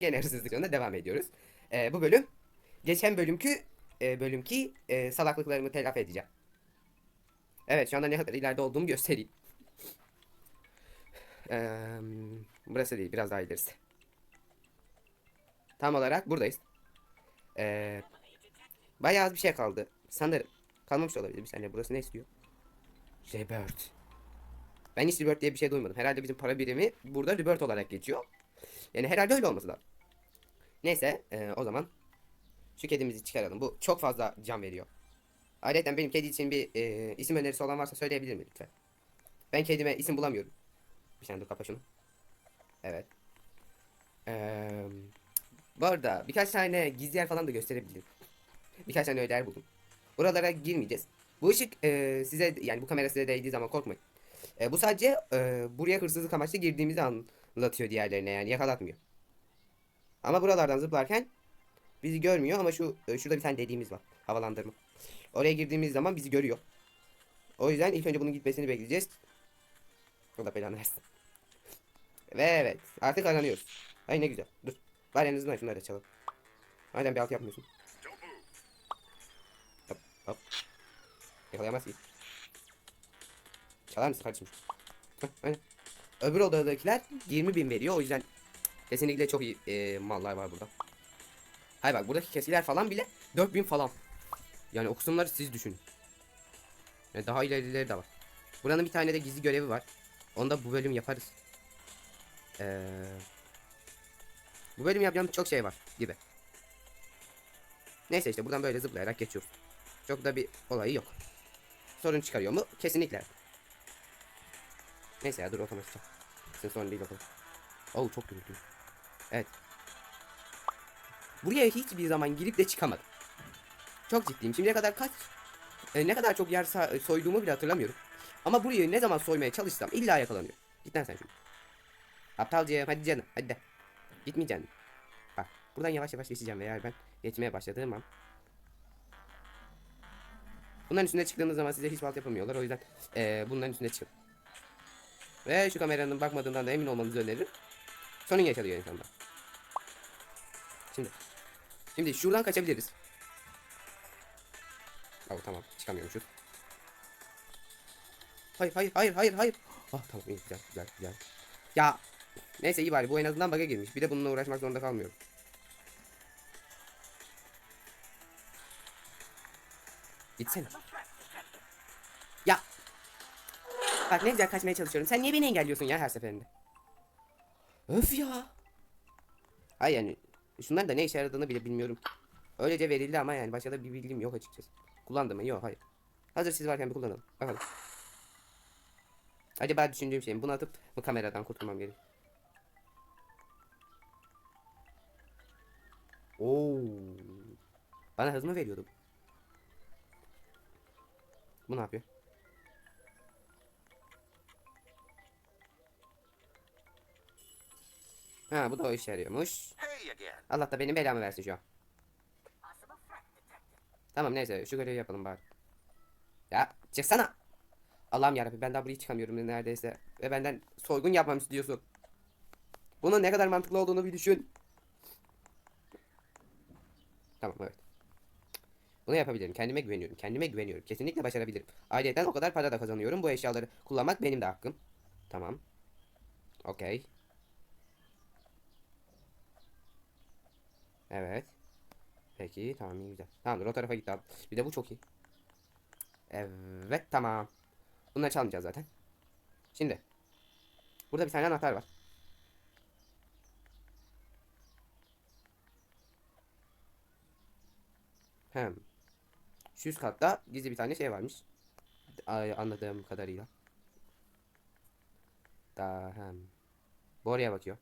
Gene hırsızlık yolunda devam ediyoruz. Ee, bu bölüm geçen bölümkü e, bölümki e, salaklıklarımı telafi edeceğim. Evet şu anda ne kadar ileride olduğumu göstereyim. Ee, burası değil biraz daha ilerisi. Tam olarak buradayız. Ee, bayağı az bir şey kaldı. Sanırım. Kalmamış olabilir. Bir saniye burası ne istiyor? Rebirth. Ben hiç Rebirth diye bir şey duymadım. Herhalde bizim para birimi burada Rebirth olarak geçiyor. Yani herhalde öyle olması lazım. Neyse e, o zaman şu kedimizi çıkaralım. Bu çok fazla can veriyor. Ayrıca benim kedi için bir e, isim önerisi olan varsa söyleyebilir mi lütfen? Ben kedime isim bulamıyorum. Bir saniye dur kapa şunu. Evet. Eee bu arada birkaç tane gizli yer falan da gösterebilirim. Birkaç tane öyle yer buldum. Buralara girmeyeceğiz. Bu ışık e, size yani bu kamera size değdiği zaman korkmayın. E, bu sadece e, buraya hırsızlık amaçlı girdiğimizi anlatıyor diğerlerine yani yakalatmıyor. Ama buralardan zıplarken bizi görmüyor ama şu e, şurada bir tane dediğimiz var. Havalandırma. Oraya girdiğimiz zaman bizi görüyor. O yüzden ilk önce bunun gitmesini bekleyeceğiz. Da belanı versin. Ve evet artık aranıyoruz. Ay ne güzel. Dur. Var en azından şunları açalım. Aynen bir alt yapmıyorsun. Hop hop. Yakalayamaz ki. Çalar mısın kardeşim? Heh, aynen. Öbür odadakiler 20 bin veriyor o yüzden kesinlikle çok iyi e, mallar var burada. Hayır bak buradaki kesiler falan bile 4000 falan. Yani o siz düşünün. Yani daha ilerileri de var. Buranın bir tane de gizli görevi var. Onu da bu bölüm yaparız. Ee, bu bölüm yapacağım çok şey var gibi. Neyse işte buradan böyle zıplayarak geçiyoruz. Çok da bir olayı yok. Sorun çıkarıyor mu? Kesinlikle. Neyse ya dur otomatik. Sizin sorun değil bakalım. Oo çok gürültü. Evet. Buraya hiçbir zaman girip de çıkamadım. Çok ciddiyim. Şimdiye kadar kaç e, ne kadar çok yer sa- soyduğumu bile hatırlamıyorum. Ama burayı ne zaman soymaya çalışsam illa yakalanıyor. Git lan sen şimdi. Aptalcığım hadi canım hadi de. Gitmeyeceksin. Bak buradan yavaş yavaş geçeceğim veya ben geçmeye başladığım an. Bunların üstüne çıktığınız zaman size hiç halt yapamıyorlar. O yüzden e, bunların üstüne çıkın. Ve şu kameranın bakmadığından da emin olmanızı öneririm. Sorun yaşanıyor insanlar. Şimdi. Şimdi şuradan kaçabiliriz. Oh, tamam çıkamıyormuşuz. Hayır hayır hayır hayır hayır. Ah tamam iyi güzel güzel güzel. Ya neyse iyi bari bu en azından bug'a girmiş. Bir de bununla uğraşmak zorunda kalmıyorum. Gitsene. Bak ne güzel kaçmaya çalışıyorum. Sen niye beni engelliyorsun ya her seferinde? Öf ya. Ay yani şunların da ne işe yaradığını bile bilmiyorum. Öylece verildi ama yani başka da bir bilgim yok açıkçası. Kullandım mı? Yok hayır. Hazır siz varken bir kullanalım. Bakalım. Acaba düşündüğüm şey mi? Bunu atıp bu kameradan kurtulmam gerek. Oo. Bana hız mı veriyordu? Bu ne yapıyor? Ha bu da o işe yarıyormuş. Allah da benim belamı versin şu an. Tamam neyse şu görevi yapalım bari. Ya çıksana. Allah'ım yarabbim ben daha buraya çıkamıyorum neredeyse. Ve benden soygun yapmam istiyorsun. Bunun ne kadar mantıklı olduğunu bir düşün. Tamam evet. Bunu yapabilirim. Kendime güveniyorum. Kendime güveniyorum. Kesinlikle başarabilirim. Ayrıca o kadar para da kazanıyorum. Bu eşyaları kullanmak benim de hakkım. Tamam. Okey. Evet. Peki tamam iyi güzel. Tamamdır o tarafa gitti abi. Bir de bu çok iyi. Evet tamam. Bunları çalmayacağız zaten. Şimdi. Burada bir tane anahtar var. Hem. Şu üst katta gizli bir tane şey varmış. Ay, Anladığım kadarıyla. Daha hem. Bu oraya bakıyor.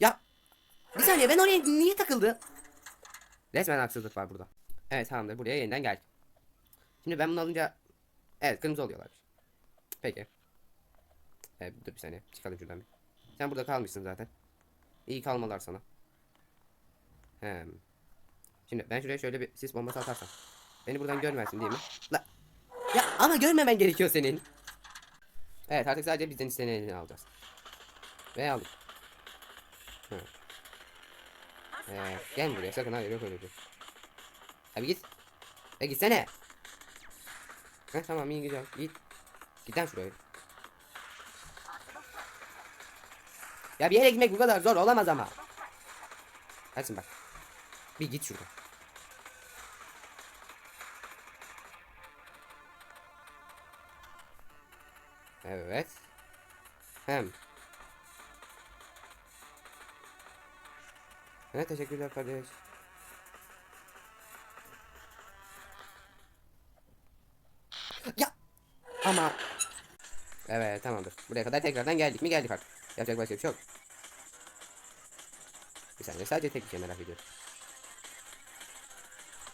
Ya bir saniye ben oraya niye takıldı? Resmen haksızlık var burada. Evet tamamdır buraya yeniden geldik. Şimdi ben bunu alınca evet kırmızı oluyorlar. Peki. Evet dur bir saniye çıkalım şuradan bir. Sen burada kalmışsın zaten. İyi kalmalar sana. Hem. Şimdi ben şuraya şöyle bir sis bombası atarsam. Beni buradan görmezsin değil mi? La. Ya ama görmemen gerekiyor senin. Evet artık sadece bizden isteneni alacağız. Ve aldık. Hı. Ee, gel buraya sakın hayır yok öyle bir. şey. Abi git. E gitsene. Heh, tamam iyi güzel git. Git lan şuraya. Ya bir yere gitmek bu kadar zor olamaz ama. Hadi bak. Bir git şuradan. Evet. Hem. Evet teşekkürler kardeş. Ya. Ama. Evet tamamdır. Buraya kadar tekrardan geldik mi geldik artık. Yapacak başka bir şey yok. Bir saniye sadece tek bir şey merak ediyorum.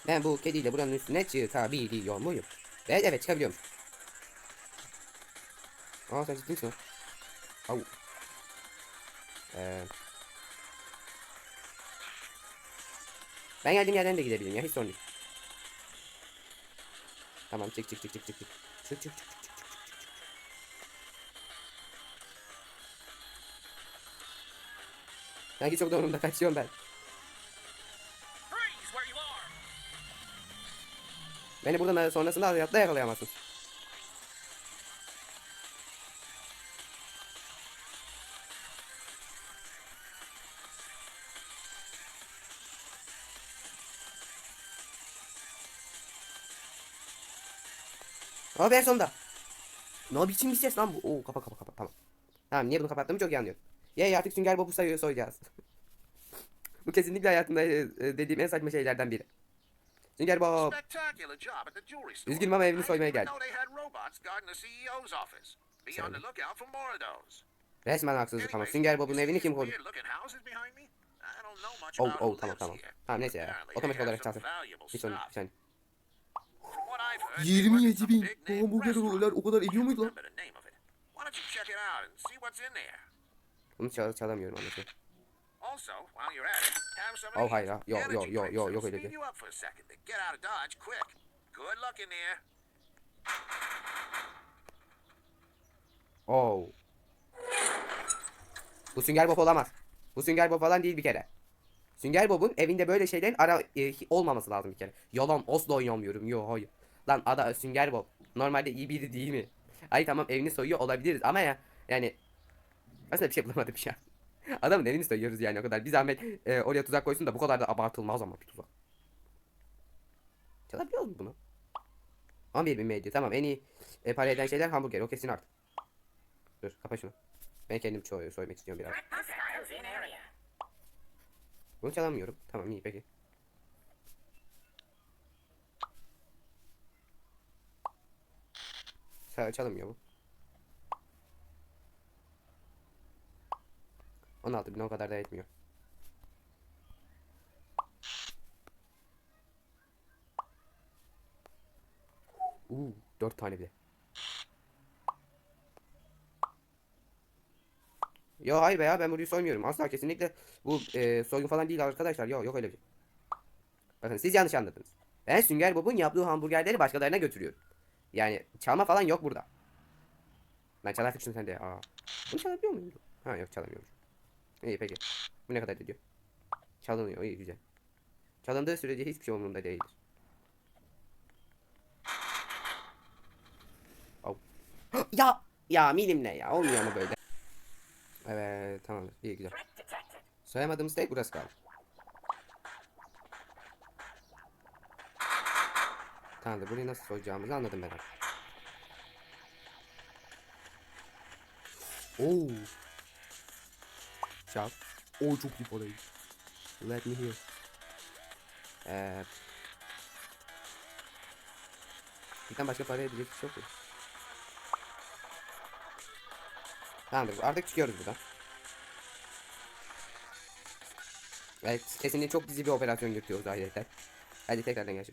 Ben bu kediyle buranın üstüne çıkabiliyor muyum? Evet evet çıkabiliyorum. Aa sen ciddi misin? Au. Ee, ben geldiğim yerden de gidebilirim ya hiç sorun değil. Tamam çık çık çık çık çık çık. Çık çık çık çık çık çık çık. Sanki çok doğrumda kaçıyorum ben. Beni buradan sonrasında hayatta yakalayamazsın. Abi en sonunda. Ne biçim bir ses lan bu? Oo kapa kapa kapa tamam. Tamam niye bunu kapattığımı çok iyi anlıyorum. Ye artık Sünger Bob'u sayıyor soyacağız. bu kesinlikle hayatımda e, e, dediğim en saçma şeylerden biri. Sünger Bob. Üzgünüm ama evini soymaya geldim. those. Resmen haksızlık ama Sünger Bob'un evini kim much Oh, oh, tamam tamam. Tamam neyse ya. Otomatik olarak çalsın. Bir saniye bir saniye. 27 bin. Hamburger restaurant. roller o kadar ediyor muydu lan? Bunu çal çalamıyorum some Oh, hayır ha. Yo, yo, energy yo, drinks yo, that'll yok öyle değil. Oh. Bu Sünger Bob olamaz. Bu Sünger Bob falan değil bir kere. Sünger Bob'un evinde böyle şeylerin ara e, olmaması lazım bir kere. Yalan asla inanmıyorum. Yo hayır. Lan ada Sünger Bob. Normalde iyi biri değil mi? Ay tamam evini soyuyor olabiliriz ama ya yani aslında bir şey bulamadım ya. Adamın evini soyuyoruz yani o kadar. Bir zahmet e, oraya tuzak koysun da bu kadar da abartılmaz ama bir tuzak. Çalabiliyor musun bunu? 11 bin medya tamam en iyi e, para eden şeyler hamburger o kesin artık. Dur kapa şunu. Ben kendim soy soymak istiyorum biraz. Bunu çalamıyorum. Tamam iyi peki. Sa- Çalınmıyor bu. 16 bin o kadar da etmiyor. Uuu 4 tane bile. Yo hayır be ya ben burayı soymuyorum. Asla kesinlikle bu e, soygun falan değil arkadaşlar. Yo yok öyle bir şey. Bakın siz yanlış anladınız. Ben Sünger Bob'un yaptığı hamburgerleri başkalarına götürüyorum. Yani çalma falan yok burada. Ben çalar şunu sen de. Aa. Bunu çalabiliyor muyum? Ha yok çalamıyorum. İyi peki. Bu ne kadar ediyor? Çalınıyor iyi güzel. Çalındığı sürece hiçbir şey umurumda değildir. Au. ya ya milimle ya olmuyor ama böyle. Evet tamamdır iyi güzel. Soyamadığımız tek burası kaldı. Tamamdır burayı nasıl soyacağımızı anladım ben artık. Oo. Çal. Oo çok iyi parayı. Let me hear. Evet. Bizden başka para edecek bir şey yok? Tamamdır artık çıkıyoruz buradan. Evet kesinlikle çok dizi bir operasyon yürütüyoruz ayrıca. Hadi tekrardan gel.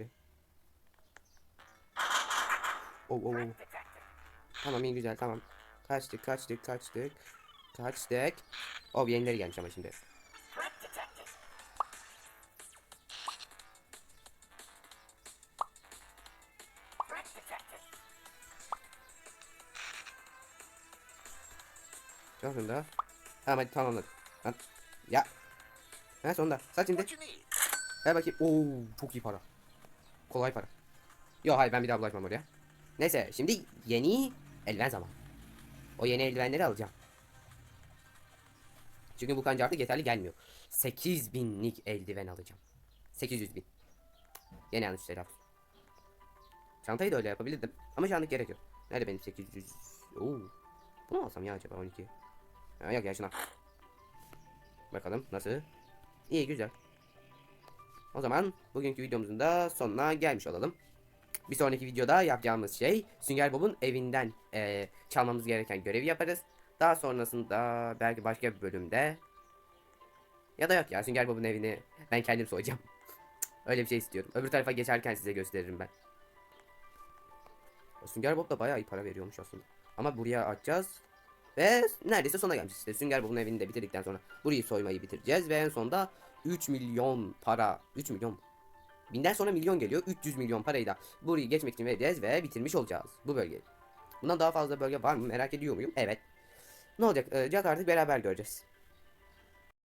Oh, oh, oh. Tamam iyi güzel tamam. Kaçtık kaçtık kaçtık. Kaçtık. Oh yenileri gelmiş ama şimdi. Yok şunda. Tamam hadi tamamladık. Lan. Ya. Ha sonunda. Saç şimdi. Ver bakayım. Oo çok iyi para. Kolay para. Yok hayır ben bir daha bulaşmam oraya. Neyse şimdi yeni eldiven zaman. O yeni eldivenleri alacağım. Çünkü bu kanca artık yeterli gelmiyor. 8000'lik eldiven alacağım. 800 bin. Yine yanlış telaffuz. Çantayı da öyle yapabilirdim. Ama şu anlık gerek yok. Nerede benim 800? Oo. Bunu alsam ya acaba 12? Ha, yok ya şuna. Bakalım nasıl? İyi güzel. O zaman bugünkü videomuzun da sonuna gelmiş olalım. Bir sonraki videoda yapacağımız şey Sünger Bob'un evinden eee, çalmamız gereken görevi yaparız. Daha sonrasında belki başka bir bölümde ya da yok ya Sünger Bob'un evini ben kendim soyacağım. Öyle bir şey istiyorum. Öbür tarafa geçerken size gösteririm ben. Sünger Bob da bayağı iyi para veriyormuş aslında. Ama buraya açacağız. Ve neredeyse sona gelmiş işte. Sünger Bob'un evini de bitirdikten sonra burayı soymayı bitireceğiz. Ve en sonunda 3 milyon para. 3 milyon? Binden sonra milyon geliyor. 300 milyon parayı da burayı geçmek için vereceğiz ve bitirmiş olacağız bu bölgeyi. Bundan daha fazla bölge var mı merak ediyor muyum? Evet. Ne olacak? Ee, Jack artık beraber göreceğiz.